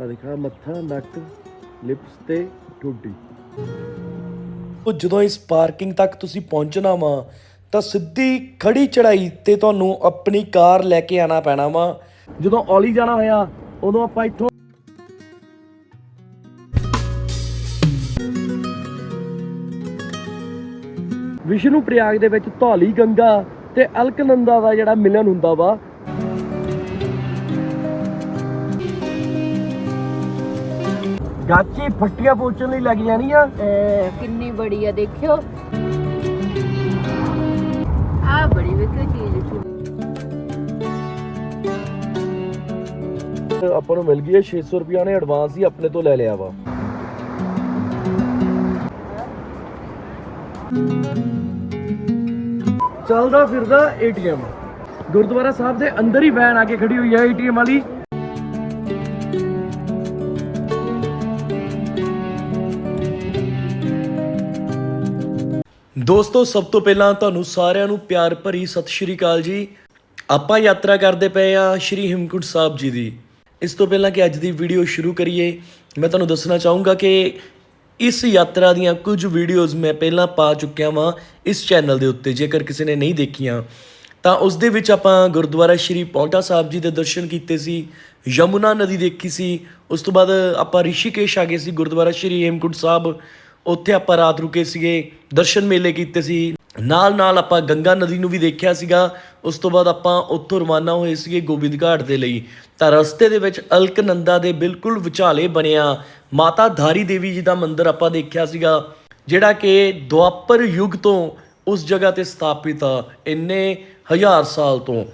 ਆ ਦਿਖਾ ਮੱਥਾ ਨੱਕ ਲਿਪਸ ਤੇ ਠੋਡੀ। ਉਹ ਜਦੋਂ ਇਸ ਪਾਰਕਿੰਗ ਤੱਕ ਤੁਸੀਂ ਪਹੁੰਚਣਾ ਵਾ ਤਾਂ ਸਿੱਧੀ ਖੜੀ ਚੜਾਈ ਤੇ ਤੁਹਾਨੂੰ ਆਪਣੀ ਕਾਰ ਲੈ ਕੇ ਆਣਾ ਪੈਣਾ ਵਾ। ਜਦੋਂ ਔਲੀ ਜਾਣਾ ਹੋਇਆ ਉਦੋਂ ਆਪਾਂ ਇੱਥੋਂ ਵਿਸ਼ਨੂੰ ਪ੍ਰਯਾਗ ਦੇ ਵਿੱਚ ਧੌਲੀ ਗੰਗਾ ਤੇ ਅਲਕਨੰਦਾ ਦਾ ਜਿਹੜਾ ਮਿਲਨ ਹੁੰਦਾ ਵਾ ਗਾਚੀ ਫੱਟੀਆਂ ਪੋਚਣ ਲਈ ਲੱਗ ਜਾਣੀਆਂ। ਅਹ ਕਿੰਨੀ ਬੜੀ ਆ ਦੇਖਿਓ। ਆ ਬੜੀ ਵਿਕਰੀ ਚੀਜ਼ ਆਪਾਂ ਨੂੰ ਮਿਲ ਗਈ ਹੈ 600 ਰੁਪਿਆ ਨੇ ਐਡਵਾਂਸ ਹੀ ਆਪਣੇ ਤੋਂ ਲੈ ਲਿਆ ਵਾ। ਚੱਲਦਾ ਫਿਰਦਾ ਏਟੀਐਮ ਗੁਰਦੁਆਰਾ ਸਾਹਿਬ ਦੇ ਅੰਦਰ ਹੀ ਵੈਨ ਆ ਕੇ ਖੜੀ ਹੋਈ ਹੈ ਏਟੀਐਮ ਵਾਲੀ। ਦੋਸਤੋ, ਸਭ ਤੋਂ ਪਹਿਲਾਂ ਤੁਹਾਨੂੰ ਸਾਰਿਆਂ ਨੂੰ ਪਿਆਰ ਭਰੀ ਸਤਿ ਸ਼੍ਰੀ ਅਕਾਲ ਜੀ। ਆਪਾਂ ਯਾਤਰਾ ਕਰਦੇ ਪਏ ਆ ਸ਼੍ਰੀ ਹਿਮਕੁੰਟ ਸਾਹਿਬ ਜੀ ਦੀ। ਇਸ ਤੋਂ ਪਹਿਲਾਂ ਕਿ ਅੱਜ ਦੀ ਵੀਡੀਓ ਸ਼ੁਰੂ ਕਰੀਏ, ਮੈਂ ਤੁਹਾਨੂੰ ਦੱਸਣਾ ਚਾਹੂੰਗਾ ਕਿ ਇਸ ਯਾਤਰਾ ਦੀਆਂ ਕੁਝ ਵੀਡੀਓਜ਼ ਮੈਂ ਪਹਿਲਾਂ ਪਾ ਚੁੱਕਿਆ ਵਾਂ ਇਸ ਚੈਨਲ ਦੇ ਉੱਤੇ, ਜੇਕਰ ਕਿਸੇ ਨੇ ਨਹੀਂ ਦੇਖੀਆਂ। ਤਾਂ ਉਸ ਦੇ ਵਿੱਚ ਆਪਾਂ ਗੁਰਦੁਆਰਾ ਸ਼੍ਰੀ ਪੌਂਟਾ ਸਾਹਿਬ ਜੀ ਦੇ ਦਰਸ਼ਨ ਕੀਤੇ ਸੀ, ਯਮੁਨਾ ਨਦੀ ਦੇਖੀ ਸੀ, ਉਸ ਤੋਂ ਬਾਅਦ ਆਪਾਂ ਰਿਸ਼ੀਕੇਸ਼ ਆ ਗਏ ਸੀ ਗੁਰਦੁਆਰਾ ਸ਼੍ਰੀ ਹੇਮਕੁੰਟ ਸਾਹਿਬ। ਉੱਥੇ ਆਪਾਂ ਰਾਤ ਰੁਕੇ ਸੀਗੇ ਦਰਸ਼ਨ ਮੇਲੇ ਕੀਤੇ ਸੀ। ਨਾਲ ਨਾਲ ਆਪਾਂ ਗੰਗਾ ਨਦੀ ਨੂੰ ਵੀ ਦੇਖਿਆ ਸੀਗਾ। ਉਸ ਤੋਂ ਬਾਅਦ ਆਪਾਂ ਉੱਥੋਂ ਰਵਾਨਾ ਹੋਏ ਸੀਗੇ ਗੋਬਿੰਦ ਘਾਟ ਦੇ ਲਈ। ਤਾਂ ਰਸਤੇ ਦੇ ਵਿੱਚ ਅਲਕਨੰਦਾ ਦੇ ਬਿਲਕੁਲ ਵਿਚਾਲੇ ਬਣਿਆ ਮਾਤਾ ਧਾਰੀ ਦੇਵੀ ਜੀ ਦਾ ਮੰਦਿਰ ਆਪਾਂ ਦੇਖਿਆ ਸੀਗਾ ਜਿਹੜਾ ਕਿ ਦੁਆਪਰ ਯੁੱਗ ਤੋਂ ਉਸ ਜਗ੍ਹਾ ਤੇ ਸਥਾਪਿਤ ਆ ਇੰਨੇ ਹਜ਼ਾਰ ਸਾਲ ਤੋਂ।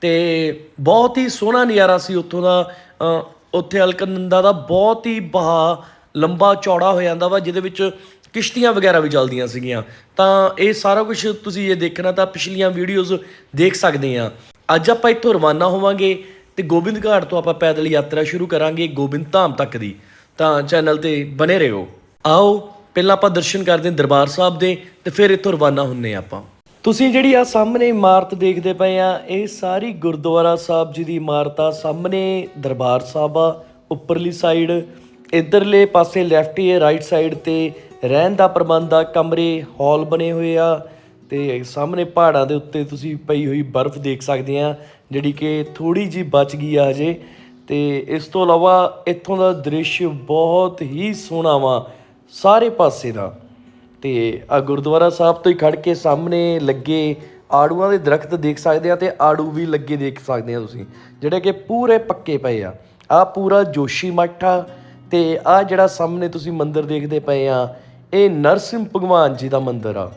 ਤੇ ਬਹੁਤ ਹੀ ਸੋਹਣਾ ਨਜ਼ਾਰਾ ਸੀ ਉੱਥੋਂ ਦਾ। ਅ, ਉੱਥੇ ਅਲਕਨੰਦਾ ਦਾ ਬਹੁਤ ਹੀ ਬਹਾ ਲੰਬਾ ਚੌੜਾ ਹੋ ਜਾਂਦਾ ਵਾ, ਜਿਹਦੇ ਵਿੱਚ ਕਿਸ਼ਤੀਆਂ ਵਗੈਰਾ ਵੀ ਚੱਲਦੀਆਂ ਸੀਗੀਆਂ। ਤਾਂ ਇਹ ਸਾਰਾ ਕੁਝ ਤੁਸੀਂ ਇਹ ਦੇਖਣਾ ਤਾਂ ਪਿਛਲੀਆਂ ਵੀਡੀਓਜ਼ ਦੇਖ ਸਕਦੇ ਆ। ਅੱਜ ਆਪਾਂ ਇੱਥੋਂ ਰਵਾਨਾ ਹੋਵਾਂਗੇ ਤੇ ਗੋਬਿੰਦ ਘਾਟ ਤੋਂ ਆਪਾਂ ਪੈਦਲ ਯਾਤਰਾ ਸ਼ੁਰੂ ਕਰਾਂਗੇ ਗੋਬਿੰਦ ਧਾਮ ਤੱਕ ਦੀ। ਤਾਂ ਚੈਨਲ ਤੇ ਬਨੇ ਰਹੋ। ਆਓ, ਪਹਿਲਾਂ ਆਪਾਂ ਦਰਸ਼ਨ ਕਰਦੇ ਹਾਂ ਦਰਬਾਰ ਸਾਹਿਬ ਦੇ ਤੇ ਫਿਰ ਇੱਥੋਂ ਰਵਾਨਾ ਹੁੰਨੇ ਆ ਆਪਾਂ। ਤੁਸੀਂ ਜਿਹੜੀ ਆ ਸਾਹਮਣੇ ਇਮਾਰਤ ਦੇਖਦੇ ਪਏ ਆ, ਇਹ ਸਾਰੀ ਗੁਰਦੁਆਰਾ ਸਾਹਿਬ ਜੀ ਦੀ ਇਮਾਰਤ ਆ। ਸਾਹਮਣੇ ਦਰਬਾਰ ਸਾਹਿਬ ਆ, ਉੱਪਰਲੀ ਸਾਈਡ ਇਧਰਲੇ ਪਾਸੇ ਲੈਫਟ ਹੀ ਰਾਈਟ ਸਾਈਡ ਤੇ ਰਹਿਣ ਦਾ ਪ੍ਰਬੰਧ ਆ, ਕਮਰੇ, ਹਾਲ ਬਣੇ ਹੋਏ ਆ ਤੇ ਸਾਹਮਣੇ ਪਹਾੜਾਂ ਦੇ ਉੱਤੇ ਤੁਸੀਂ ਪਈ ਹੋਈ ਬਰਫ਼ ਦੇਖ ਸਕਦੇ ਆ, ਜਿਹੜੀ ਕਿ ਥੋੜੀ ਜੀ ਬਚ ਗਈ ਆ ਹਜੇ ਤੇ ਇਸ ਤੋਂ ਇਲਾਵਾ ਇੱਥੋਂ ਦਾ ਦ੍ਰਿਸ਼ ਬਹੁਤ ਹੀ ਸੋਹਣਾ ਵਾ ਸਾਰੇ ਪਾਸੇ ਦਾ ਤੇ ਆ ਗੁਰਦੁਆਰਾ ਸਾਹਿਬ ਤੋਂ ਹੀ ਖੜ ਕੇ ਸਾਹਮਣੇ ਲੱਗੇ ਆੜੂਆਂ ਦੇ ਦਰਖਤ ਦੇਖ ਸਕਦੇ ਆ ਤੇ ਆੜੂ ਵੀ ਲੱਗੇ ਦੇਖ ਸਕਦੇ ਆ ਤੁਸੀਂ, ਜਿਹੜੇ ਕਿ ਪੂਰੇ ਪੱਕੇ ਪਏ ਆ। ਆ ਪੂਰਾ ਜੋਸ਼ੀ ਮੱਠ ਆ ਤੇ ਆ ਜਿਹੜਾ ਸਾਹਮਣੇ ਤੁਸੀਂ ਮੰਦਿਰ ਦੇਖਦੇ ਪਏ ਆ, ਇਹ ਨਰਸਿੰਹ ਭਗਵਾਨ ਜੀ ਦਾ ਮੰਦਿਰ ਆ।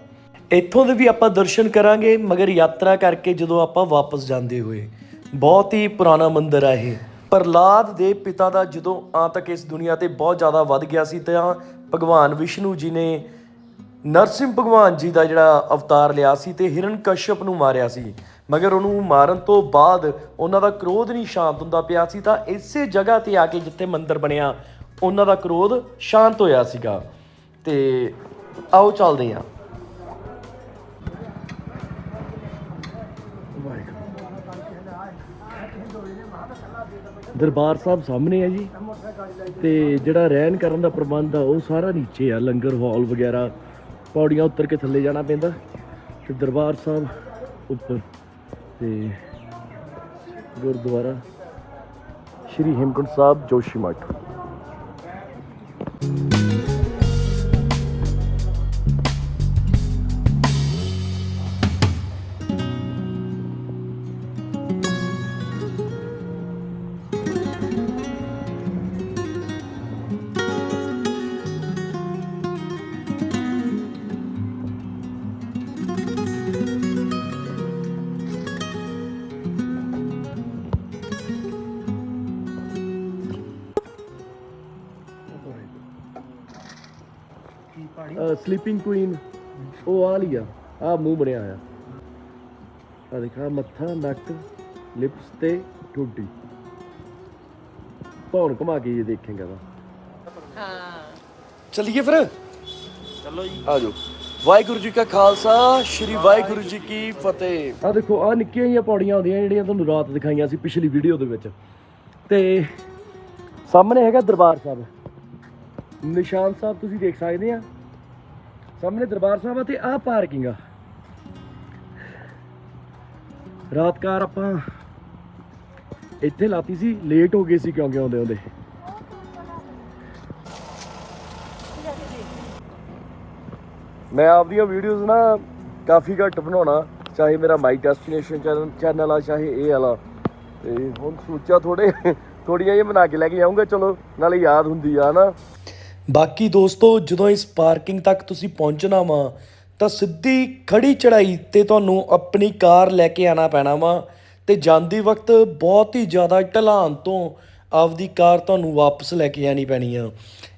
ਇੱਥੋਂ ਦੇ ਵੀ ਆਪਾਂ ਦਰਸ਼ਨ ਕਰਾਂਗੇ, ਮਗਰ ਯਾਤਰਾ ਕਰਕੇ ਜਦੋਂ ਆਪਾਂ ਵਾਪਸ ਜਾਂਦੇ ਹੋਏ। ਬਹੁਤ ਹੀ ਪੁਰਾਣਾ ਮੰਦਿਰ ਆ ਇਹ। ਪ੍ਰਲਾਦ ਦੇ ਪਿਤਾ ਦਾ ਜਦੋਂ ਆ ਤੱਕ ਇਸ ਦੁਨੀਆ ਤੇ ਬਹੁਤ ਜ਼ਿਆਦਾ ਵੱਧ ਗਿਆ ਸੀ, ਤਾਂ ਭਗਵਾਨ ਵਿਸ਼ਨੂੰ ਜੀ ਨੇ ਨਰਸਿੰਹ ਭਗਵਾਨ ਜੀ ਦਾ ਜਿਹੜਾ ਅਵਤਾਰ ਲਿਆ ਸੀ ਤੇ ਹਿਰਣਕਸ਼ਪ ਨੂੰ ਮਾਰਿਆ ਸੀ। ਮਗਰ ਉਹਨੂੰ ਮਾਰਨ ਤੋਂ ਬਾਅਦ ਉਹਨਾਂ ਦਾ ਕ੍ਰੋਧ ਨਹੀਂ ਸ਼ਾਂਤ ਹੁੰਦਾ ਪਿਆ ਸੀ, ਤਾਂ ਇਸੇ ਜਗ੍ਹਾ ਤੇ ਆ ਕੇ ਜਿੱਥੇ ਮੰਦਿਰ ਬਣਿਆ ਉਹਨਾਂ ਦਾ ਕ੍ਰੋਧ ਸ਼ਾਂਤ ਹੋਇਆ ਸੀਗਾ। ਤੇ ਆਓ ਚੱਲਦੇ ਹਾਂ। ਦਰਬਾਰ ਸਾਹਿਬ ਸਾਹਮਣੇ ਹੈ ਜੀ। ਤੇ ਜਿਹੜਾ ਰਹਿਣ ਕਰਨ ਦਾ ਪ੍ਰਬੰਧ ਆ, ਉਹ ਸਾਰਾ ਨੀਚੇ ਆ, ਲੰਗਰ ਹਾਲ ਵਗੈਰਾ। ਪੌੜੀਆਂ ਉੱਤਰ ਕੇ ਥੱਲੇ ਜਾਣਾ ਪੈਂਦਾ। ਤੇ ਦਰਬਾਰ ਸਾਹਿਬ ਉੱਪਰ ਤੇ ਗੁਰਦੁਆਰਾ ਸ਼੍ਰੀ ਹੇਮਕੁੰਟ ਸਾਹਿਬ, ਜੋਸ਼ੀ ਮੱਠ thank you ਸਲੀਪਿੰਗ ਕੁਈਨ ਉਹ ਆ ਲਿਆ ਆ ਮੂੰਹ ਬਣਿਆ ਹੋਇਆ। ਆ ਦਿਖਾ ਮੱਥਾ ਨੱਕ ਲਿਪਸ ਤੇ ਠੋਡੀ। ਧੌਣ ਘੁਮਾ ਕੇ ਇਹ ਦੇਖੇਗਾ ਤਾਂ। ਹਾਂ। ਚਲਿਏ ਫਿਰ? ਚਲੋ ਜੀ। ਆਜੋ ਵਾਹਿਗੁਰੂ ਜੀ ਕਾ ਖਾਲਸਾ ਸ੍ਰੀ ਵਾਹਿਗੁਰੂ ਜੀ ਕੀ ਫਤਿਹ। ਆ ਦੇਖੋ ਆ ਨਿੱਕੀਆਂ ਜਿਹੀਆਂ ਪੌੜੀਆਂ ਹੁੰਦੀਆਂ ਜਿਹੜੀਆਂ ਤੁਹਾਨੂੰ ਰਾਤ ਦਿਖਾਈਆਂ ਸੀ ਪਿਛਲੀ ਵੀਡੀਓ ਦੇ ਵਿੱਚ। ਤੇ ਸਾਹਮਣੇ ਹੈਗਾ ਦਰਬਾਰ ਸਾਹਿਬ। ਨਿਸ਼ਾਨ ਸਾਹਿਬ ਤੁਸੀਂ ਦੇਖ ਸਕਦੇ ਆ। ਸਾਹਮਣੇ ਦਰਬਾਰ ਸਾਹਿਬ ਆ ਤੇ ਆਹ ਪਾਰਕਿੰਗ ਆ। ਰਾਤ ਆਪਾਂ ਇੱਥੇ ਲਾਤੀ ਸੀ ਲੇਟ ਹੋ ਗਏ ਸੀ ਕਿਉਂਕਿ ਆਉਂਦੇ ਆਉਂਦੇ। ਮੈਂ ਆਪਦੀਆਂ ਵੀਡੀਓਜ਼ ਨਾ ਕਾਫੀ ਘੱਟ ਬਣਾਉਣਾ, ਚਾਹੇ ਮੇਰਾ ਮਾਈ ਡੈਸਟੀਨੇਸ਼ਨ ਚੈਨਲ ਆ, ਚਾਹੇ ਇਹ ਵਾਲਾ। ਤੇ ਹੁਣ ਸੋਚਿਆ ਥੋੜੇ ਥੋੜੀਆਂ ਜਿਹੀਆਂ ਬਣਾ ਕੇ ਲੈ ਕੇ ਆਉਂਗਾ ਚਲੋ, ਨਾਲੇ ਯਾਦ ਹੁੰਦੀ ਆ ਨਾ ਬਾਕੀ ਦੋਸਤੋ, ਜਦੋਂ ਇਸ ਪਾਰਕਿੰਗ ਤੱਕ ਤੁਸੀਂ ਪਹੁੰਚਣਾ ਵਾ, ਤਾਂ ਸਿੱਧੀ ਖੜੀ ਚੜਾਈ ਤੇ ਤੁਹਾਨੂੰ ਆਪਣੀ ਕਾਰ ਲੈ ਕੇ ਆਣਾ ਪੈਣਾ ਵਾ ਤੇ ਜਾਂਦੀ ਵਕਤ ਬਹੁਤ ਹੀ ਜ਼ਿਆਦਾ ਢਲਾਨ ਤੋਂ ਆਪਦੀ ਕਾਰ ਤੁਹਾਨੂੰ ਵਾਪਸ ਲੈ ਕੇ ਆਣੀ ਪੈਣੀ ਆ।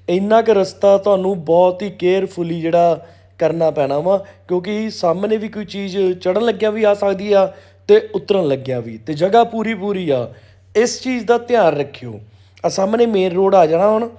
ਇੰਨਾ ਕੁ ਰਸਤਾ ਤੁਹਾਨੂੰ ਬਹੁਤ ਹੀ ਕੇਅਰਫੁਲੀ ਜਿਹੜਾ ਕਰਨਾ ਪੈਣਾ ਵਾ, ਕਿਉਂਕਿ ਸਾਹਮਣੇ ਵੀ ਕੋਈ ਚੀਜ਼ ਚੜਨ ਲੱਗਿਆ ਵੀ ਆ ਸਕਦੀ ਆ ਤੇ ਉਤਰਨ ਲੱਗਿਆ ਵੀ, ਤੇ ਜਗ੍ਹਾ ਪੂਰੀ ਪੂਰੀ ਆ। ਇਸ ਚੀਜ਼ ਦਾ ਧਿਆਨ ਰੱਖਿਓ। ਆ ਸਾਹਮਣੇ ਮੇਨ ਰੋਡ ਆ ਜਾਣਾ ਹੁਣ।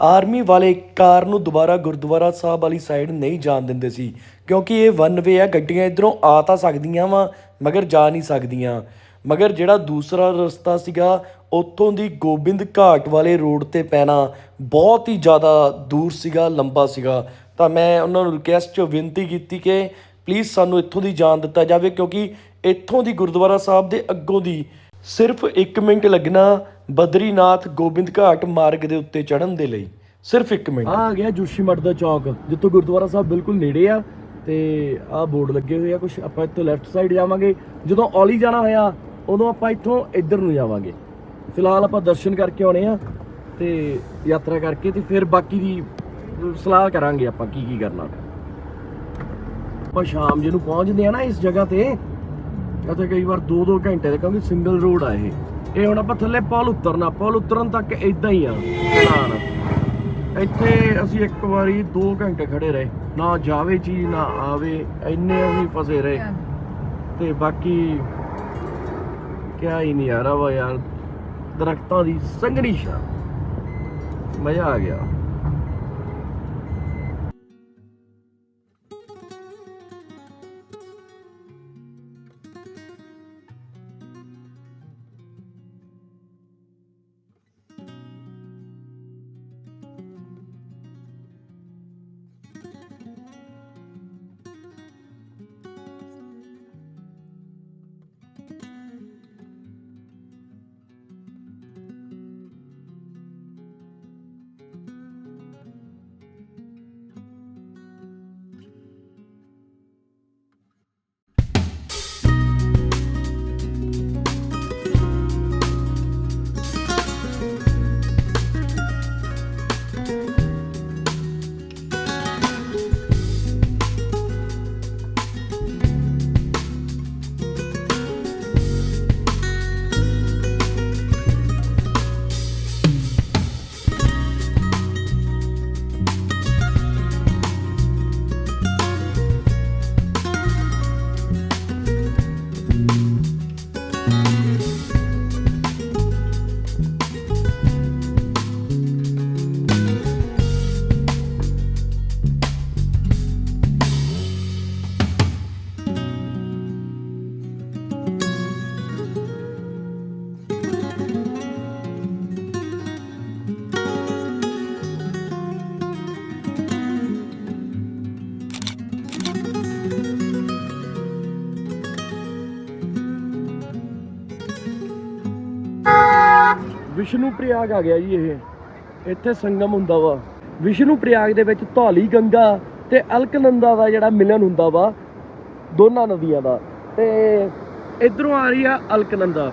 ਆਰਮੀ ਵਾਲੇ ਕਾਰ ਨੂੰ ਦੁਬਾਰਾ ਗੁਰਦੁਆਰਾ ਸਾਹਿਬ ਵਾਲੀ ਸਾਈਡ ਨਹੀਂ ਜਾਣ ਦਿੰਦੇ ਸੀ, ਕਿਉਂਕਿ ਇਹ ਵਨ ਵੇ ਆ, ਗੱਡੀਆਂ ਇਧਰੋਂ ਆ ਤਾਂ ਸਕਦੀਆਂ ਵਾ, ਮਗਰ ਜਾ ਨਹੀਂ ਸਕਦੀਆਂ। ਮਗਰ ਜਿਹੜਾ ਦੂਸਰਾ ਰਸਤਾ ਸੀਗਾ, ਉੱਥੋਂ ਦੀ ਗੋਬਿੰਦ ਘਾਟ ਵਾਲੇ ਰੋਡ ਤੇ ਪੈਣਾ, ਬਹੁਤ ਹੀ ਜ਼ਿਆਦਾ ਦੂਰ ਸੀਗਾ, ਲੰਬਾ ਸੀਗਾ। ਤਾਂ ਮੈਂ ਉਹਨਾਂ ਨੂੰ ਰਿਕੁਐਸਟ ਬੇਨਤੀ ਕੀਤੀ ਕਿ ਪਲੀਜ਼ ਸਾਨੂੰ ਇੱਥੋਂ ਦੀ ਜਾਣ ਦਿੱਤਾ ਜਾਵੇ, ਕਿਉਂਕਿ ਇੱਥੋਂ ਦੀ ਗੁਰਦੁਆਰਾ ਸਾਹਿਬ ਦੇ ਅੱਗੋਂ ਦੀ ਸਿਰਫ 1 ਮਿੰਟ ਲੱਗਣਾ ਬਦਰੀਨਾਥ ਗੋਬਿੰਦ ਘਾਟ ਮਾਰਗ ਦੇ ਉੱਤੇ ਚੜਨ ਦੇ ਲਈ। ਸਿਰਫ 1 ਮਿੰਟ। ਆ ਗਿਆ ਜੋਸ਼ੀਮਠ ਦਾ ਚੌਕ, ਜਿੱਥੋਂ ਗੁਰਦੁਆਰਾ ਸਾਹਿਬ ਬਿਲਕੁਲ ਨੇੜੇ ਆ ਤੇ ਆਹ ਬੋਰਡ ਲੱਗੇ ਹੋਏ ਆ ਕੁਝ ਆਪਾਂ ਇੱਥੋਂ ਲੈਫਟ ਸਾਈਡ ਜਾਵਾਂਗੇ। ਜਦੋਂ ਔਲੀ ਜਾਣਾ ਹੋਇਆ, ਉਦੋਂ ਆਪਾਂ ਇੱਥੋਂ ਇੱਧਰ ਨੂੰ ਜਾਵਾਂਗੇ। ਫਿਲਹਾਲ ਆਪਾਂ ਦਰਸ਼ਨ ਕਰਕੇ ਆਉਣੇ ਆ ਤੇ ਯਾਤਰਾ ਕਰਕੇ ਤੇ ਫਿਰ ਬਾਕੀ ਦੀ ਸਲਾਹ ਕਰਾਂਗੇ ਆਪਾਂ ਕੀ ਕੀ ਕਰਨਾ। ਆਪਾਂ ਸ਼ਾਮ ਜੇ ਨੂੰ ਪਹੁੰਚਦੇ ਆ ਨਾ ਇਸ ਜਗ੍ਹਾ ਤੇ ਅਤੇ ਕਈ ਵਾਰ 2-2 ਘੰਟੇ ਦੇ ਕਿਉਂਕਿ ਸਿੰਗਲ ਰੋਡ ਆ ਇਹ। ਇਹ ਹੁਣ ਆਪਾਂ ਥੱਲੇ ਪੁਲ ਉਤਰਨਾ ਪੁਲ ਉਤਰਨ ਤੱਕ ਇਦਾਂ ਹੀ ਆ। ਚਲਾਨ ਇੱਥੇ ਅਸੀਂ ਇੱਕ ਵਾਰੀ 2 ਘੰਟੇ ਖੜੇ ਰਹੇ। ਨਾ ਜਾਵੇ ਚੀਜ਼ ਨਾ ਆਵੇ ਇੰਨੇ ਅਸੀਂ ਫਸੇ ਰਹੇ। ਤੇ ਬਾਕੀ ਕਿਆ ਹੀ ਨਹੀਂ ਯਾਰ ਵਾ ਯਾਰ। ਦਰਖਤਾਂ ਦੀ ਸੰਘਣੀ ਸ਼ਾ ਮਜ਼ਾ ਆ ਗਿਆ। ਵਿਸ਼ਨੂੰ ਪ੍ਰਯਾਗ ਆ ਗਿਆ ਜੀ ਇਹ। ਇੱਥੇ ਸੰਗਮ ਹੁੰਦਾ ਵਾ। ਵਿਸ਼ਨੂੰ ਪ੍ਰਯਾਗ ਦੇ ਵਿੱਚ ਧੌਲੀ ਗੰਗਾ ਤੇ ਅਲਕਨੰਦਾ ਦਾ ਜਿਹੜਾ ਮਿਲਨ ਹੁੰਦਾ ਵਾ, ਦੋਨਾਂ ਨਦੀਆਂ ਦਾ। ਤੇ ਇਧਰੋਂ ਆ ਰਹੀ ਆ ਅਲਕਨੰਦਾ।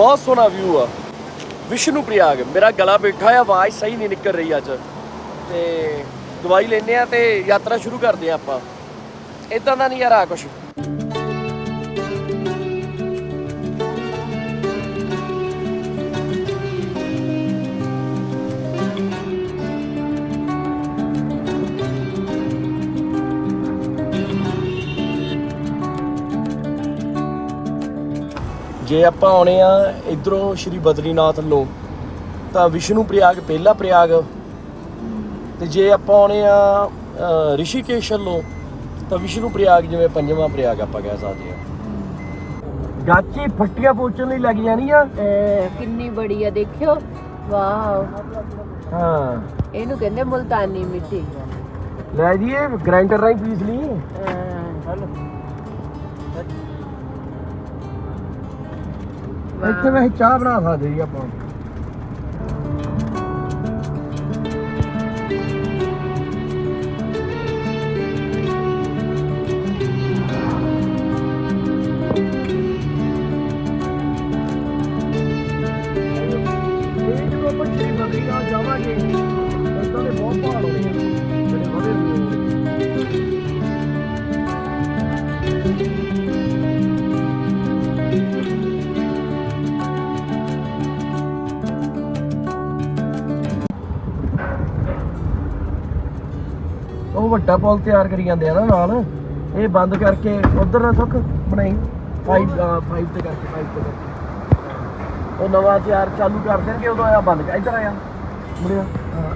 ਬਹੁਤ ਸੋਹਣਾ ਵਿਊ ਆ। ਵਿਸ਼ਨੂੰ ਪ੍ਰਯਾਗ ਮੇਰਾ ਗਲਾ ਬੈਠਾ ਆ, ਆਵਾਜ਼ ਸਹੀ ਨਹੀਂ ਨਿਕਲ ਰਹੀ ਅੱਜ। ਤੇ ਦਵਾਈ ਲੈਨੇ ਆ ਤੇ ਯਾਤਰਾ ਸ਼ੁਰੂ ਕਰਦੇ ਆ ਆਪਾਂ। ਇਦਾਂ ਦਾ ਨਜ਼ਾਰਾ ਆ ਕੁਛ। ਜੇ ਆਪਾਂ ਆਉਣੇ ਆ ਇਧਰੋਂ ਸ਼੍ਰੀ ਬਦਰੀਨਾਥ ਵੱਲੋਂ ਤਾਂ ਵਿਸ਼ਨੂੰ ਪ੍ਰਯਾਗ ਪਹਿਲਾ ਪ੍ਰਯਾਗ। ਤੇ ਜੇ ਆਪਾਂ ਆਉਣੇ ਆ ਰਿਸ਼ੀਕੇਸ਼ ਵੱਲੋਂ ਤਾਂ ਵਿਸ਼ਨੂੰ ਪ੍ਰਯਾਗ ਜਿਵੇਂ ਪੰਜਵਾਂ ਪ੍ਰਯਾਗ ਆਪਾਂ ਕਹਿ ਸਕਦੇ ਆ। ਗਾਚੀ ਫੱਟੀਆਂ ਪੋਚਣ ਲਈ ਲੱਗ ਜਾਣੀਆਂ। ਅਹ ਕਿੰਨੀ ਬੜੀ ਆ ਦੇਖਿਓ। ਵਾਓ। ਹਾਂ। ਇਹਨੂੰ ਕਹਿੰਦੇ ਮੁਲਤਾਨੀ ਮਿੱਟੀ। ਲੈ ਜੀ ਇਹ ਗ੍ਰਾਈਂਡਰ ਰਾਈ ਪੀਸ ਲਈ। ਅਹ ਇੱਥੇ ਵੈਸੇ ਚਾਹ ਬਣਾ ਸਕਦੇ ਜੀ ਆਪਾਂ। ਵੱਡਾ ਪੁਲ ਤਿਆਰ ਕਰੀ ਜਾਂਦੇ ਆ ਨਾ ਨਾਲ। ਇਹ ਬੰਦ ਕਰਕੇ ਉਧਰ ਨਾ ਸੁੱਖ ਬਣਾਈ। 5 5 ਤੇ ਕਰਕੇ 5 ਤੇ ਕਰਕੇ। ਉਹ ਨਵਾਂ ਤਿਆਰ ਚਾਲੂ ਕਰ ਦੇਣਗੇ ਉਦੋਂ ਆਇਆ ਬੰਦ ਕਰ ਇੱਧਰ ਆਇਆ ਮੁੜਿਆ। ਹਾਂ।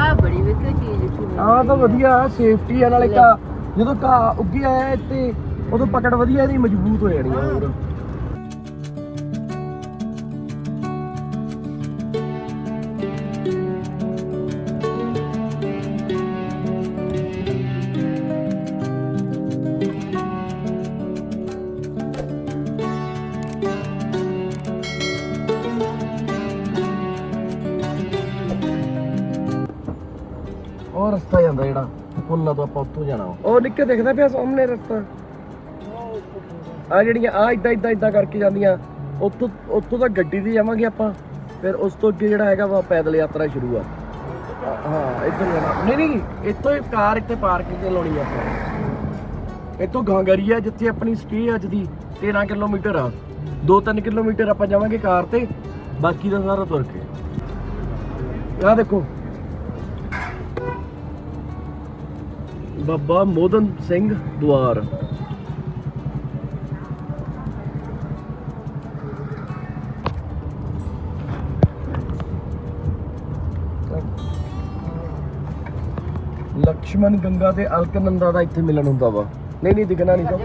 ਆ ਬੜੀ ਵਧੀਆ ਚੀਜ਼ ਸੀ ਆਹ ਤਾਂ ਵਧੀਆ ਸੇਫਟੀ ਆ ਨਾਲੇ ਕਾ ਜਦੋਂ ਕਾ ਉੱਗੀ ਆਇਆ ਤੇ ਉਦੋਂ ਪਕੜ ਵਧੀਆ ਇਹਦੀ ਮਜ਼ਬੂਤ ਹੋ ਜਾਣੀ ਆ ਹੋਰ। ਪੁੱਲਾਂ ਤੋਂ ਆਪਾਂ ਉੱਥੋਂ ਜਾਣਾ ਵਾ। ਉਹ ਨਿੱਕੇ ਦਿਖਦਾ ਪਿਆ ਸਾਹਮਣੇ ਰਸਤਾ। ਆ ਜਿਹੜੀਆਂ ਆ ਇਦਾਂ ਇਦਾਂ ਇਦਾਂ ਕਰਕੇ ਜਾਂਦੀਆਂ। ਉੱਥੋਂ ਉੱਥੋਂ ਤਾਂ ਗੱਡੀ ਤੇ ਜਾਵਾਂਗੇ ਆਪਾਂ। ਫਿਰ ਉਸ ਤੋਂ ਅੱਗੇ ਜਿਹੜਾ ਹੈਗਾ ਵਾ, ਪੈਦਲ ਯਾਤਰਾ ਸ਼ੁਰੂ ਆ। ਹਾਂ, ਇੱਧਰ ਜਾਣਾ। ਨਹੀਂ ਨਹੀਂ, ਇੱਥੋਂ ਹੀ ਕਾਰ ਇੱਥੇ ਪਾਰਕਿੰਗ ਤੇ ਲਾਉਣੀ ਆ ਆਪਾਂ। ਇੱਥੋਂ ਗਾਂਗਰੀਆ ਜਿੱਥੇ ਆਪਣੀ ਸਟੇ ਅੱਜ ਦੀ 13 ਕਿਲੋਮੀਟਰ ਆ। 2-3 ਕਿਲੋਮੀਟਰ ਆਪਾਂ ਜਾਵਾਂਗੇ ਕਾਰ ਤੇ, ਬਾਕੀ ਦਾ ਸਾਰਾ ਤੁਰ ਕੇ। ਆਹ ਦੇਖੋ। ਬਾਬਾ ਮੋਦਨ ਸਿੰਘ ਦੁਆਰ। ਲਕਸ਼ਮਣ ਗੰਗਾ ਤੇ ਅਲਕਨੰਦਾ ਦਾ ਇੱਥੇ ਮਿਲਣ ਹੁੰਦਾ ਵਾ। ਨਹੀਂ ਨਹੀਂ ਦਿਖਣਾ ਨਹੀਂ ਸਭ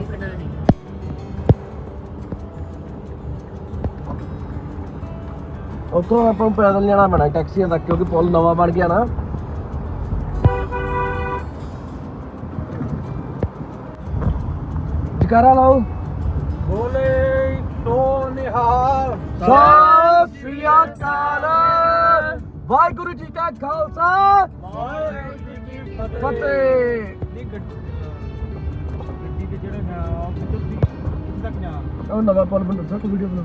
ਉੱਥੋਂ ਆਪਾਂ ਨੂੰ ਪੈਦਲ ਜਾਣਾ ਪੈਣਾ ਟੈਕਸੀਆਂ ਤੱਕ ਕਿਉਂਕਿ ਪੁਲ ਨਵਾਂ ਬਣ ਗਿਆ ਨਾ। ਜਕਾਰਾ ਲਾਓ। ਬੋਲੇ ਸੋ ਨਿਹਾਲ। ਸਤਿ ਸ੍ਰੀ ਅਕਾਲ। ਵਾਹਿਗੁਰੂ ਜੀ ਕਾ ਖਾਲਸਾ। ਵਾਹਿਗੁਰੂ ਜੀ ਕੀ ਫਤਿਹ। ਗੱਡੀ ਤੇ ਜਿਹੜੇ ਨਾ ਕਿੱਥੇ ਤੱਕ ਜਾਣਾ ਉਹ ਨਵਾਂ ਪੁਲ ਬਣ ਰਿਹਾ ਕੋਈ ਵੀਡੀਓ ਬਣਾ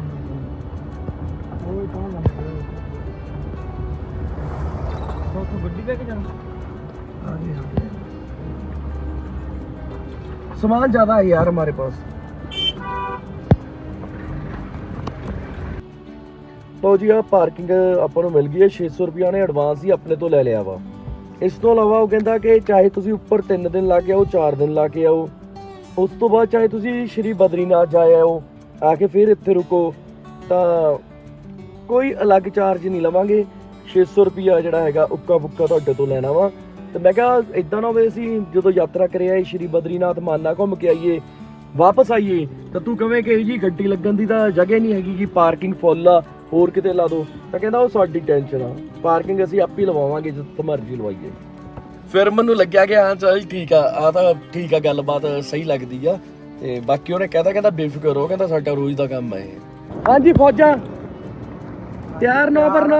ਉਹ ਕੌਣ ਤੋ ਤੂੰ ਗੱਡੀ ਲੈ ਕੇ ਜਾਣਾ? सामान ज्यादा है यार हमारे पास ਲਓ ਜੀ ਆ ਪਾਰਕਿੰਗ ਆਪਾਂ ਨੂੰ ਮਿਲ ਗਈ ਹੈ 600 ਰੁਪਿਆ ਨੇ ਐਡਵਾਂਸ ਹੀ ਆਪਣੇ ਤੋਂ ਲੈ ਲਿਆ ਵਾ ਇਸ ਤੋਂ ਇਲਾਵਾ ਉਹ ਕਹਿੰਦਾ ਕਿ ਚਾਹੇ ਤੁਸੀਂ ਉੱਪਰ 3 ਦਿਨ ਲਾ ਕੇ ਆਓ 4 ਦਿਨ ਲਾ ਕੇ ਆਓ ਉਸ ਤੋਂ ਬਾਅਦ ਚਾਹੇ ਤੁਸੀਂ ਸ਼੍ਰੀ ਬਦਰੀਨਾਥ ਜਾ ਆਓ ਆ ਕੇ ਫਿਰ ਇੱਥੇ ਰੁਕੋ ਤਾਂ ਕੋਈ ਅਲੱਗ ਚਾਰਜ ਨਹੀਂ ਲਵਾਂਗੇ 600 ਰੁਪਿਆ ਜਿਹੜਾ ਹੈਗਾ ਉੱਕਾ ਬੁੱਕਾ ਤੁਹਾਡੇ ਤੋਂ ਲੈਣਾ ਵਾ ਤੇ ਮੈਂ ਕਿਹਾ ਇਦਾਂ ਨਾ ਹੋਵੇ ਅਸੀਂ ਜਦੋਂ ਯਾਤਰਾ ਕਰਿਆ ਆਏ ਸ਼੍ਰੀ ਬਦਰੀਨਾਥ ਮਾਨਾ ਘੁੰਮ ਕੇ ਆਈਏ, ਵਾਪਸ ਆਈਏ, ਤਾਂ ਤੂੰ ਕਵੇਂ ਕਿ ਜੀ, ਗੱਡੀ ਲੱਗਣ ਦੀ ਤਾਂ ਜਗ੍ਹਾ ਨਹੀਂ ਹੈਗੀ ਕਿ ਪਾਰਕਿੰਗ ਫੁੱਲ ਆ, ਹੋਰ ਕਿਤੇ ਲਾ ਦੋ। ਤਾਂ ਕਹਿੰਦਾ ਉਹ ਸਾਡੀ ਟੈਨਸ਼ਨ ਆ, ਪਾਰਕਿੰਗ ਅਸੀਂ ਆਪ ਹੀ ਲਵਾਵਾਂਗੇ ਜਿੱਥੇ ਮਰਜ਼ੀ ਲਵਾਈਏ। ਫਿਰ ਮੈਨੂੰ ਲੱਗਿਆ ਕਿ ਹਾਂ, ਚਲ ਠੀਕ ਆ ਆ ਤਾਂ ਠੀਕ ਆ, ਗੱਲਬਾਤ ਸਹੀ ਲੱਗਦੀ ਆ। ਤੇ ਬਾਕੀ ਉਹਨੇ ਕਹਿਦਾ ਕਹਿੰਦਾ ਬੇਫਿਕਰ ਹੋ ਕਹਿੰਦਾ ਸਾਡਾ ਰੋਜ਼ ਦਾ ਕੰਮ ਆ ਹਾਂਜੀ, ਫੌਜਾਂ। ਤਿਆਰ ਨੋ ਪਰ ਨੋ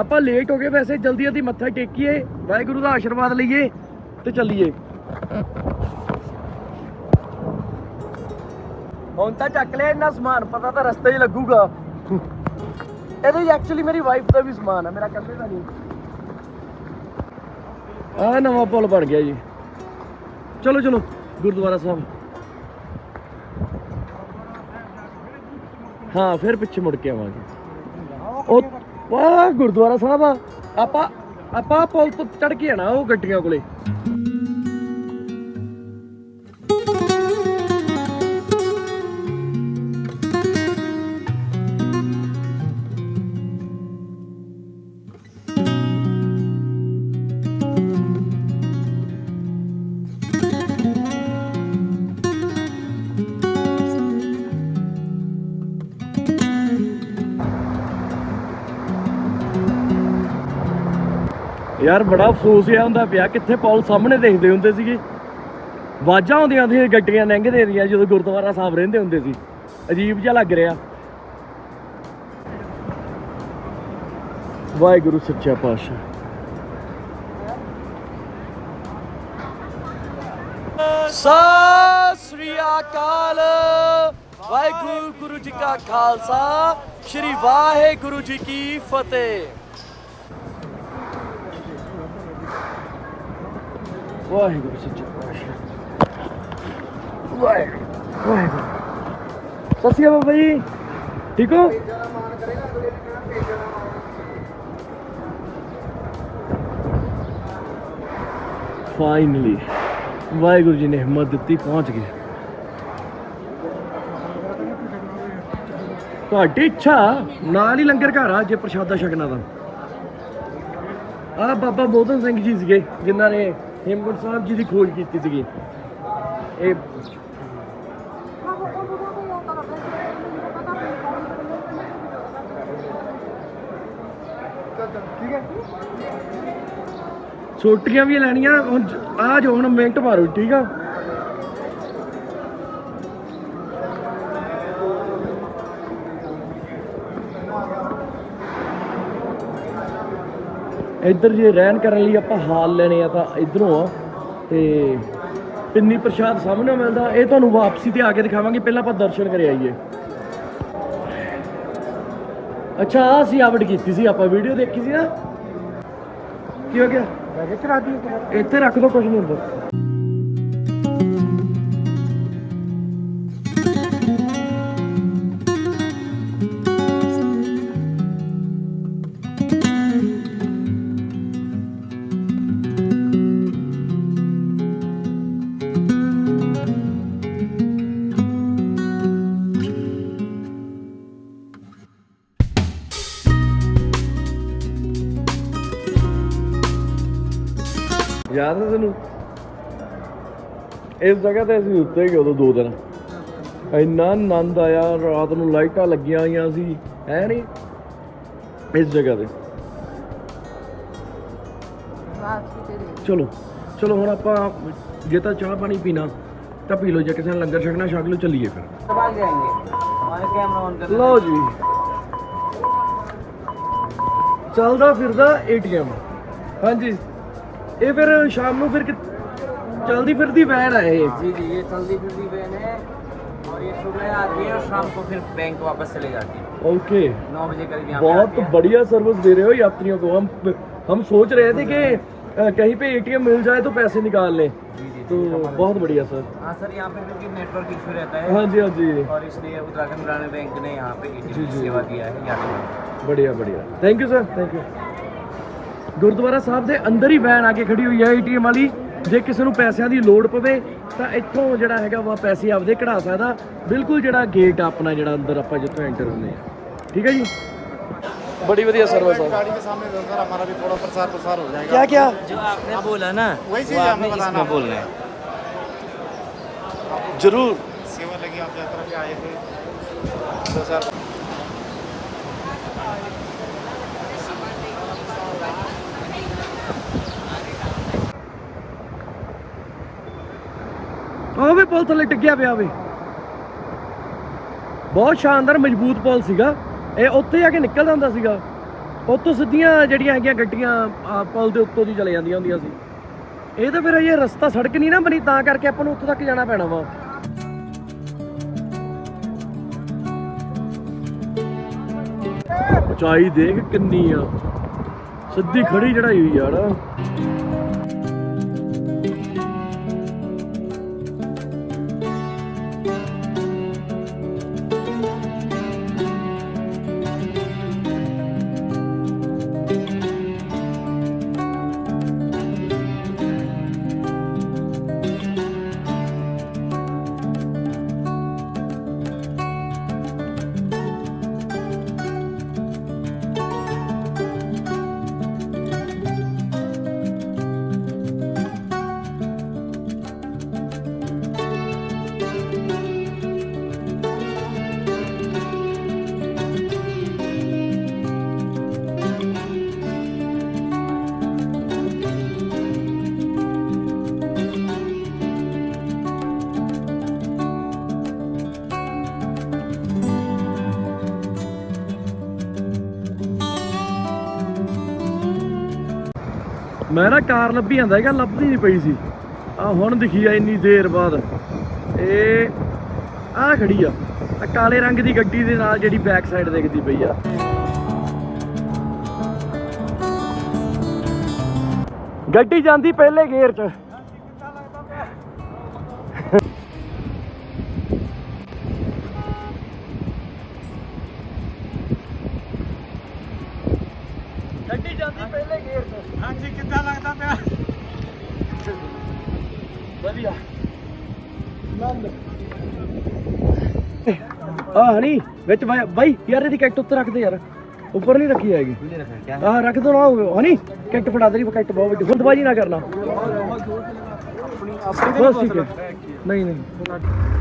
ਆਪਾਂ ਲੇਟ ਹੋ ਗਏ, ਵੈਸੇ ਜਲਦੀ ਜਲਦੀ ਮੱਥਾ ਟੇਕੀਏ, ਵਾਹਿਗੁਰੂ ਦਾ ਆਸ਼ੀਰਵਾਦ ਲਈਏ ਤੇ ਚੱਲੀਏ। ਹੁਣ ਤਾਂ ਚੱਕ ਲਿਆ, ਇੰਨਾ ਸਮਾਨ, ਪਤਾ ਤਾਂ ਰਸਤੇ 'ਚ ਲੱਗੂਗਾ। ਇਹਦੇ ਐਕਚੁਅਲੀ ਮੇਰੀ ਵਾਈਫ ਦਾ ਵੀ ਸਮਾਨ ਹੈ ਮੇਰਾ ਕੱਲੇ ਦਾ ਨਹੀਂ। ਆ ਨਵਾਂ ਪੁਲ ਬਣ ਗਿਆ ਜੀ। ਚਲੋ ਚਲੋ, ਗੁਰਦੁਆਰਾ ਸਾਹਿਬ। ਹਾਂ, ਫਿਰ ਪਿੱਛੇ ਮੁੜ ਕੇ ਆਵਾਂਗੇ। ਉਹ ਵਾਹ ਗੁਰਦੁਆਰਾ ਸਾਹਿਬ ਆ। ਆਪਾਂ ਆਪਾਂ ਪੁਲ ਤੋਂ ਚੜ ਕੇ ਆਣਾ ਉਹ ਗੱਡੀਆਂ ਕੋਲੇ। ਯਾਰ ਬੜਾ ਅਫਸੋਸ ਜਿਹਾ ਹੁੰਦਾ ਪਿਆ, ਕਿੱਥੇ ਪੁਲ ਸਾਹਮਣੇ ਦੇਖਦੇ ਹੁੰਦੇ ਸੀਗੇ। ਵਾਜਾਂ ਆਉਂਦੀਆਂ ਸੀ, ਗੱਡੀਆਂ ਲੰਘਦੇ ਰਹੀਆਂ, ਜਦੋਂ ਗੁਰਦੁਆਰਾ ਸਾਹਿਬ ਰਹਿੰਦੇ ਹੁੰਦੇ ਸੀ। ਅਜੀਬ ਜਿਹਾ ਲੱਗ ਰਿਹਾ। ਵਾਹਿਗੁਰੂ, ਸੱਚਾ ਪਾਤਸ਼ਾਹ। ਸਤਿ ਸ੍ਰੀ ਅਕਾਲ। ਵਾਹਿਗੁਰੂ, ਗੁਰੂ ਜੀ ਕਾ ਖਾਲਸਾ। ਸ੍ਰੀ ਵਾਹਿਗੁਰੂ ਜੀ ਕੀ ਫਤਿਹ। ਵਾਹਿਗੁਰੂ ਸੱਚਾ ਪਾਤਸ਼ਾਹ ਵਾਹਿਗੁਰੂ ਵਾਹਿਗੁਰੂ ਸਤਿ ਸ਼੍ਰੀ ਅਕਾਲ ਬਾਬਾ ਜੀ ਠੀਕ ਹੋ ਫਾਈਨਲੀ ਵਾਹਿਗੁਰੂ ਜੀ ਨੇ ਹਿੰਮਤ ਦਿੱਤੀ ਪਹੁੰਚ ਗਏ ਤੁਹਾਡੀ ਇੱਛਾ ਨਾਲ ਹੀ ਲੰਗਰ ਘਰ ਆ ਜੇ ਪ੍ਰਸ਼ਾਦਾ ਛਕਣਾ ਤਾਂ ਆ ਬਾਬਾ ਬੋਧਨ ਸਿੰਘ ਜੀ ਸੀਗੇ ਜਿਨ੍ਹਾਂ ਨੇ ਹੇਮਕੁੰਟ ਸਾਹਿਬ ਜੀ ਦੀ ਖੋਜ ਕੀਤੀ ਸੀਗੀ। ਇਹ ਛੋਟੀਆਂ ਵੀ ਲੈਣੀਆਂ, ਹੁਣ ਆ ਜੋ ਹੁਣ ਮਿੰਟ ਮਾਰੋ, ਠੀਕ ਆ? ਇੱਧਰ ਜੇ ਰਹਿਣ ਕਰਨ ਲਈ ਆਪਾਂ ਹਾਲ ਲੈਣੇ ਆ ਤਾਂ ਇਧਰੋਂ ਆ ਤੇ ਪਿੰਨੀ ਪ੍ਰਸ਼ਾਦ ਸਾਹਮਣੇ ਮਿਲਦਾ ਇਹ ਤੁਹਾਨੂੰ ਵਾਪਸੀ ਤੇ ਆ ਕੇ ਦਿਖਾਵਾਂਗੇ ਪਹਿਲਾਂ ਆਪਾਂ ਦਰਸ਼ਨ ਕਰ ਆਈਏ। ਅੱਛਾ ਆ ਸੀ ਆਵਟ ਕੀਤੀ ਸੀ ਆਪਾਂ ਵੀਡੀਓ ਦੇਖੀ ਸੀ ਨਾ? ਕੀ ਹੋ ਗਿਆ? ਦਿਓ ਇੱਥੇ ਰੱਖ ਦੋ ਕੁਝ ਨਹੀਂ ਹੁੰਦਾ। ਯਾਦ ਹੈ ਤੈਨੂੰ। ਇਸ ਜਗ੍ਹਾ ਤੇ ਅਸੀਂ ਉੱਤੇ ਗਏ ਉਦੋਂ ਦੋ ਦਿਨ। ਇੰਨਾ ਆਨੰਦ ਆਇਆ ਰਾਤ ਨੂੰ ਲਾਈਟਾਂ ਲੱਗੀਆਂ ਹੋਈਆਂ ਸੀ ਹੈ ਨਹੀਂ? ਇਸ ਜਗ੍ਹਾ ਤੇ। ਚਲੋ ਚਲੋ ਹੁਣ ਆਪਾਂ ਜੇ ਤਾਂ ਚਾਹ ਪਾਣੀ ਪੀਣਾ ਤਾਂ ਪੀ ਲਓ ਜੇ ਕਿਸੇ ਨੇ ਲੰਗਰ ਛਕਣਾ ਛਕ ਲਓ ਚੱਲੀਏ ਫਿਰ। ਲਓ ਜੀ। ਚੱਲਦਾ ਫਿਰਦਾ ਏਟੀਐਮ ਹਾਂਜੀ। ਇਹ ਫਿਰ ਸ਼ਾਮ ਨੂੰ ਫਿਰ ਕਿ- ਚੱਲਦੀ ਫਿਰਦੀ ਵੈਨ ਆ ਇਹ जी जी ये चलती फिरती वैन है और ये सुबह आती है और शाम को फिर बैंक वापस चले जाती है ओके नौ बजे करीब यहाँ पे बहुत आती है बढ़िया सर्विस दे रहे हो यात्रियों को हम हम सोच रहे थे कि अ, कहीं पे एटीएम मिल जाए तो पैसे निकाल लें जी जी तो बहुत बढ़िया सर हाँ सर यहाँ पे क्योंकि नेटवर्क इशू रहता है हाँ जी हाँ जी और इसलिए उत्तराखंड ग्रामीण बैंक ने यहाँ पे जी, एटीएम जी। सेवा दिया है यात्रियों को बढ़िया बढ़िया thank you sir thank you Gurdwara Sahib ਦੇ ਅੰਦਰ ਹੀ ਵੈਨ ਆ ਕੇ ਖੜੀ ਹੋਈ ਹੈ ਏਟੀਐਮ ਵਾਲੀ ਜੇ ਕਿਸੇ ਨੂੰ ਪੈਸਿਆਂ ਦੀ ਲੋੜ ਪਵੇ ਤਾਂ ਇੱਥੋਂ ਜਿਹੜਾ ਹੈਗਾ ਵਾ ਪੈਸੇ ਆਪਦੇ ਕਢਾ ਸਕਦਾ ਬਿਲਕੁਲ ਜਿਹੜਾ ਗੇਟ ਆ ਆਪਣਾ ਜਿਹੜਾ ਅੰਦਰ ਆਪਾਂ ਜਿੱਥੋਂ ਐਂਟਰ ਹੁੰਦੇ ਆ ਠੀਕ ਹੈ ਜੀ ਬੜੀ ਵਧੀਆ ਸਰਵਿਸ ਆ गाड़ी के सामने दो सर हमारा भी थोड़ा प्रसार प्रसार हो जाएगा क्या क्या जो आपने बोला ना वही चीज़ वो हमें आपने बताना इसमें बोलना है जरूर सेवा लगी आप यात्रा पे आए थे तो सर ਪੁਲ ਥੱਲੇ ਡਿੱਗਿਆ ਪਿਆ ਵੇ। ਬਹੁਤ ਸ਼ਾਨਦਾਰ, ਮਜ਼ਬੂਤ ਪੁਲ ਸੀਗਾ। ਇਹ ਉੱਥੇ ਆ ਕੇ ਨਿਕਲਦਾ ਹੁੰਦਾ ਸੀਗਾ। ਉੱਤੋਂ ਸਿੱਧੀਆਂ ਜਿਹੜੀਆਂ ਹੈਗੀਆਂ ਗੱਡੀਆਂ ਪੁਲ ਦੇ ਉੱਤੋਂ ਦੀ ਚਲੇ ਜਾਂਦੀਆਂ ਹੁੰਦੀਆਂ ਸੀ। ਇਹ ਤਾਂ ਫਿਰ ਇਹ ਰਸਤਾ ਸੜਕ ਨਹੀਂ ਨਾ ਬਣੀ, ਤਾਂ ਕਰਕੇ ਆਪਾਂ ਨੂੰ ਉੱਥੋਂ ਤੱਕ ਜਾਣਾ ਪੈਣਾ ਵਾ। ਉਚਾਈ ਦੇਖ ਕਿੰਨੀ ਆ। ਸਿੱਧੀ ਖੜੀ ਚੜਾਈ ਹੋਈ ਯਾਰ ਮੈਂ ਨਾ ਕਾਰ ਲੱਭੀ ਜਾਂਦਾ ਹੈਗਾ ਲੱਭਦੀ ਨਹੀਂ ਪਈ ਸੀ। ਆ ਹੁਣ ਦਿਖੀ ਆ ਇੰਨੀ ਦੇਰ ਬਾਅਦ। ਇਹ ਆ ਖੜੀ ਆ। ਆ ਕਾਲੇ ਰੰਗ ਦੀ ਗੱਡੀ ਦੇ ਨਾਲ ਜਿਹੜੀ ਬੈਕ ਸਾਈਡ ਦਿਖਦੀ ਪਈ ਆ। ਗੱਡੀ ਜਾਂਦੀ ਪਹਿਲੇ ਗੇਅਰ 'ਚ। ਹਣੀ ਵਿੱਚ ਬਾਈ- ਬਾਈ ਯਾਰ ਇਹਦੀ ਕਿੱਟ ਉੱਤੇ ਰੱਖ ਦੇ ਯਾਰ। ਉੱਪਰ ਨਹੀਂ ਰੱਖੀ ਹੈਗੀ ਆਹ ਰੱਖ ਦੋ ਨਾ ਹਣੀ ਕਿੱਟ ਫੜਾ ਦੇ ਕਿੱਟ ਬਹੁਤ ਵੱਡੀ। ਹੁਲਦਬਾਜੀ ਨਾ ਕਰਨਾ। ਬਸ ਠੀਕ ਹੈ। ਨਹੀਂ ਨਹੀਂ।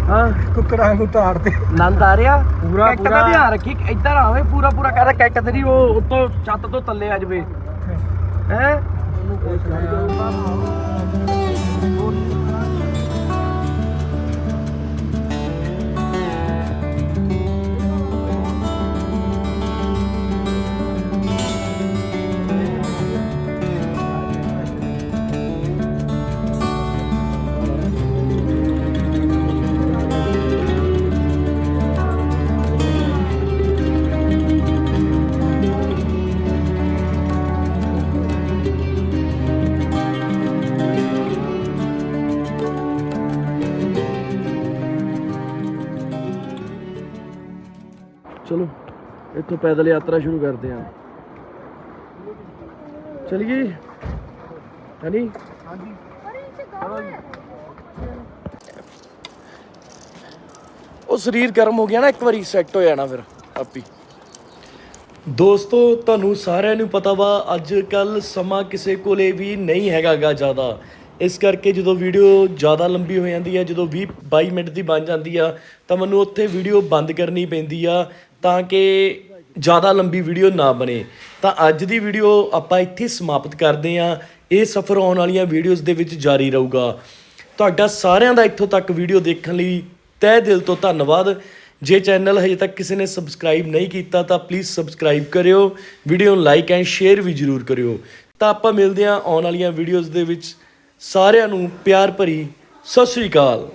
ਹਾਂ। ਕੁੱਕੜਾਂ ਨੂੰ ਤਾੜਦੇ ਨੰਦ ਆ ਰਿਹਾ? ਪੂਰਾ- ਕਿੱਟ ਦਾ ਪੂਰਾ। ਧਿਆਨ ਰੱਖੀ ਇੱਧਰ ਆਵੇ ਪੂਰਾ ਪੂਰਾ ਕਰ ਕਿੱਟ ਤੇਰੀ ਉਹ ਉੱਤੋਂ ਛੱਤ ਤੋਂ ਥੱਲੇ ਆ ਜਵੇ। ਹੈ। ਇੱਥੋਂ ਪੈਦਲ ਯਾਤਰਾ ਸ਼ੁਰੂ ਕਰਦੇ ਹਾਂ। ਚਲਿਏ ਹਨੀ ਉਹ ਸਰੀਰ ਗਰਮ ਹੋ ਗਿਆ ਨਾ ਇੱਕ ਵਾਰੀ ਸੈੱਟ ਹੋ ਜਾਣਾ ਫਿਰ ਆਪੀ ਦੋਸਤੋ ਤੁਹਾਨੂੰ ਸਾਰਿਆਂ ਨੂੰ ਪਤਾ ਵਾ ਅੱਜ ਕੱਲ ਸਮਾਂ ਕਿਸੇ ਕੋਲੇ ਵੀ ਨਹੀਂ ਹੈਗਾਗਾ ਜ਼ਿਆਦਾ। ਇਸ ਕਰਕੇ ਜਦੋਂ ਵੀਡੀਓ ਜ਼ਿਆਦਾ ਲੰਬੀ ਹੋ ਜਾਂਦੀ ਹੈ ਜਦੋਂ 20 22 ਮਿੰਟ ਦੀ ਬਣ ਜਾਂਦੀ ਆ ਤਾਂ ਮੈਨੂੰ ਉੱਥੇ ਵੀਡੀਓ ਬੰਦ ਕਰਨੀ ਪੈਂਦੀ ਆ ਤਾਂ ਕਿ ਜ਼ਿਆਦਾ ਲੰਬੀ ਵੀਡੀਓ ਨਾ ਬਣੇ, ਤਾਂ ਅੱਜ ਦੀ ਵੀਡੀਓ ਆਪਾਂ ਇੱਥੇ ਸਮਾਪਤ ਕਰਦੇ ਹਾਂ। ਇਹ ਸਫ਼ਰ ਆਉਣ ਵਾਲੀਆਂ ਵੀਡੀਓਜ਼ ਦੇ ਵਿੱਚ ਜਾਰੀ ਰਹੂਗਾ। ਤੁਹਾਡਾ ਸਾਰਿਆਂ ਦਾ ਇੱਥੋਂ ਤੱਕ ਵੀਡੀਓ ਦੇਖਣ ਲਈ ਤਹਿ ਦਿਲ ਤੋਂ ਧੰਨਵਾਦ। ਜੇ ਚੈਨਲ ਹਜੇ ਤੱਕ ਕਿਸੇ ਨੇ ਸਬਸਕ੍ਰਾਈਬ ਨਹੀਂ ਕੀਤਾ, ਤਾਂ ਪਲੀਜ਼ ਸਬਸਕ੍ਰਾਈਬ ਕਰਿਓ, ਵੀਡੀਓ ਨੂੰ ਲਾਈਕ ਐਂਡ ਸ਼ੇਅਰ ਵੀ ਜਰੂਰ ਕਰਿਓ। ਤਾਂ ਆਪਾਂ ਮਿਲਦੇ ਹਾਂ ਆਉਣ ਵਾਲੀਆਂ ਵੀਡੀਓਜ਼ ਦੇ ਵਿੱਚ। ਸਾਰਿਆਂ ਨੂੰ ਪਿਆਰ ਭਰੀ ਸਤਿ ਸ਼੍ਰੀ ਅਕਾਲ।